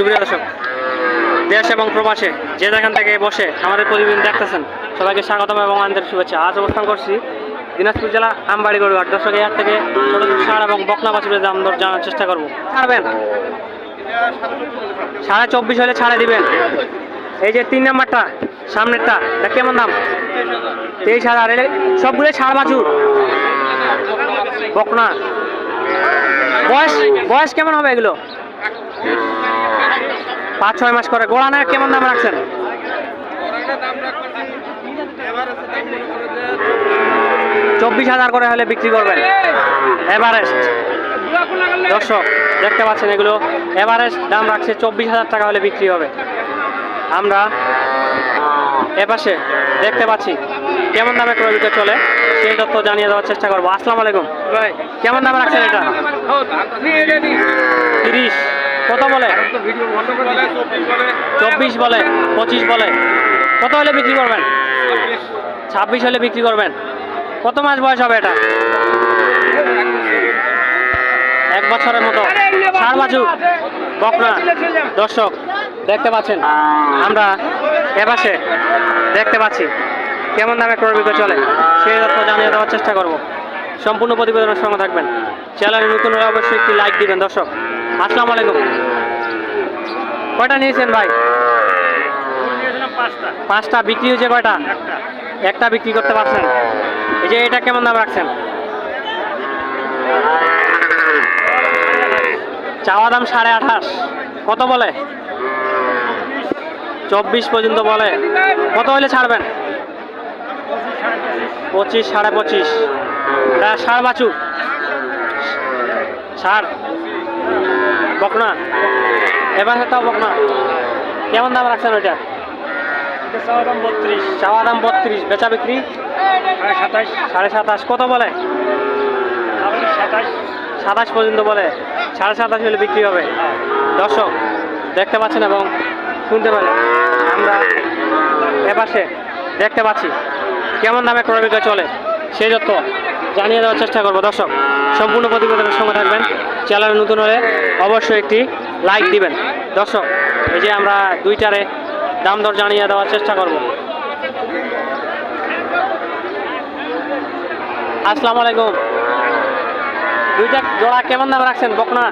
সুপ্রিয় দর্শক, দেশ এবং প্রবাসে যে যেখান থেকে বসে আমাদের প্রতিদিন দেখতেছেন, সবাইকে স্বাগতম এবং আন্তরিক শুভেচ্ছা। আজ অবস্থান করছি দিনাজপুর জেলা আমবাড়ি গরুঘাট দর্শক হাট থেকে ছোটো সার এবং বকনা বাছুরের দাম দর জানার চেষ্টা করব। ছাড়বেন? সাড়ে চব্বিশ হলে ছাড়ে দিবেন। এই যে তিন নাম্বারটা, সামনেরটা, এটা কেমন দাম? তেইশ হাজার। সবগুলো ছাড় বাছুর। বকনা। বয়স বয়স কেমন হবে এগুলো? পাঁচ ছয় মাস করে গোড়া না কেমন দাম রাখছেন চব্বিশ হাজার করে হলে বিক্রি করবেন এভারেস্ট দর্শক দেখতে পাচ্ছেন এগুলো এভারেস্ট দাম রাখছে চব্বিশ হাজার টাকা হলে বিক্রি হবে আমরা এপাশে দেখতে পাচ্ছি কেমন দামে ক্রয় বিক্রয় চলে সেই তথ্য জানিয়ে দেওয়ার চেষ্টা করব আসসালামু আলাইকুম ভাই কেমন দামে রাখছেন এটা তিরিশ কত বলে? চব্বিশ বলে, পঁচিশ বলে। কত হলে বিক্রি করবেন? ছাব্বিশ হলে বিক্রি করবেন। কত মাস বয়স হবে এটা? এক বছরের মতো। সার বাছুর, বকনা, দর্শক, দেখতে পাচ্ছেন, আমরা এপাশে দেখতে পাচ্ছি কেমন দামে ক্রয় বিক্রয় চলে। সেই তথ্য জানিয়ে দেওয়ার চেষ্টা করব। সম্পূর্ণ প্রতিবেদনের সঙ্গে থাকবেন। চ্যানেলে নতুন হলে অবশ্যই একটি লাইক দিবেন, দর্শক। আসসালামু আলাইকুম। কয়টা নিয়েছেন ভাই? পাঁচটা। বিক্রি হয়েছে কয়টা? একটা বিক্রি করতে পারছেন। এই যে এটা কেমন দাম রাখছেন? চাওয়া দাম সাড়ে আঠাশ। কত বলে? চব্বিশ পর্যন্ত বলে। কত হলে ছাড়বেন? পঁচিশ, সাড়ে পঁচিশ। ষাড় বাছুর। ষাড় বকনা। এবার তাও বকনা। কেমন দাম রাখছেন ওইটা? বত্রিশ চাওয়া দাম বত্রিশ, বেচা বিক্রি? সাতাশ সাড়ে সাতাশ, কত বলে? সাতাশ সাতাশ পর্যন্ত বলে। সাড়ে সাতাশ হলে বিক্রি হবে। দর্শক, দেখতে পাচ্ছেন এবং শুনতে পেলেন আমরা এপাশে দেখতে পাচ্ছি। কেমন দামে ক্রয় বিক্রয় চলে? সেই তথ্য জানিয়ে দেওয়ার চেষ্টা করব। দর্শক সম্পূর্ণ প্রতিবেদনের সঙ্গে থাকবেন। চ্যানেল নতুন হলে অবশ্যই একটি লাইক দিবেন। দর্শক, এই যে আমরা দুইটারে দাম দর জানিয়ে দেওয়ার চেষ্টা করব। আসসালামু আলাইকুম। দুইটা জোড়া কেমন দাম রাখছেন বকনা?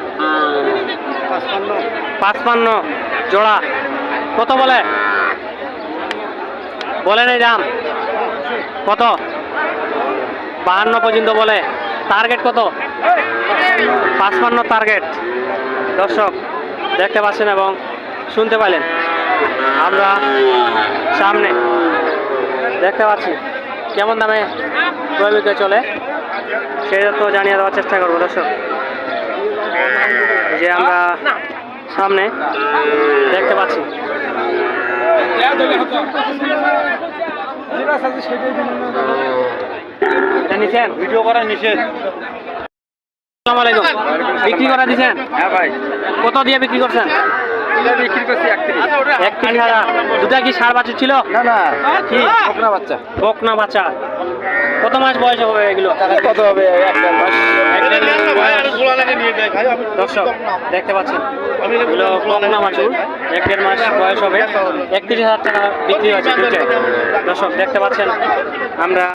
পাঁচপান্ন। জোড়া। কত বলে? বলেন এই দাম। কত? বাহান্ন পর্যন্ত বলে। টার্গেট কত? পাঁচপান্ন টার্গেট দর্শক, দেখতে পাচ্ছেন এবং শুনতে পাইলেন। আমরা সামনে দেখতে পাচ্ছি কেমন দামে ক্রয় চলে, সেটা তো জানিয়ে দেওয়ার চেষ্টা করব, দর্শক। যে আমরা সামনে দেখতে পাচ্ছি। নিছেন? ভিডিও করা নিষেধ। আসসালামু আলাইকুম। বিক্রি করা দিছেন? হ্যাঁ ভাই। কত দিয়ে বিক্রি করছেন? এটা বিক্রি করছি একত্রিশ। একত্রিশ হাজার। দুটা কি সার বাছুর ছিল? না না। কি? বকনা বাচ্চা। বকনা বাচ্চা। কত মাস বয়স হবে এগুলো? কত হবে? মাস। দর্শক দেখতে পাচ্ছেন। এগুলো বকনা বাছুর। এক দেড় মাস বয়স হবে। একত্রিশ হাজার টাকা বিক্রি হয়েছে। দর্শক দেখতে পাচ্ছেন। আমরা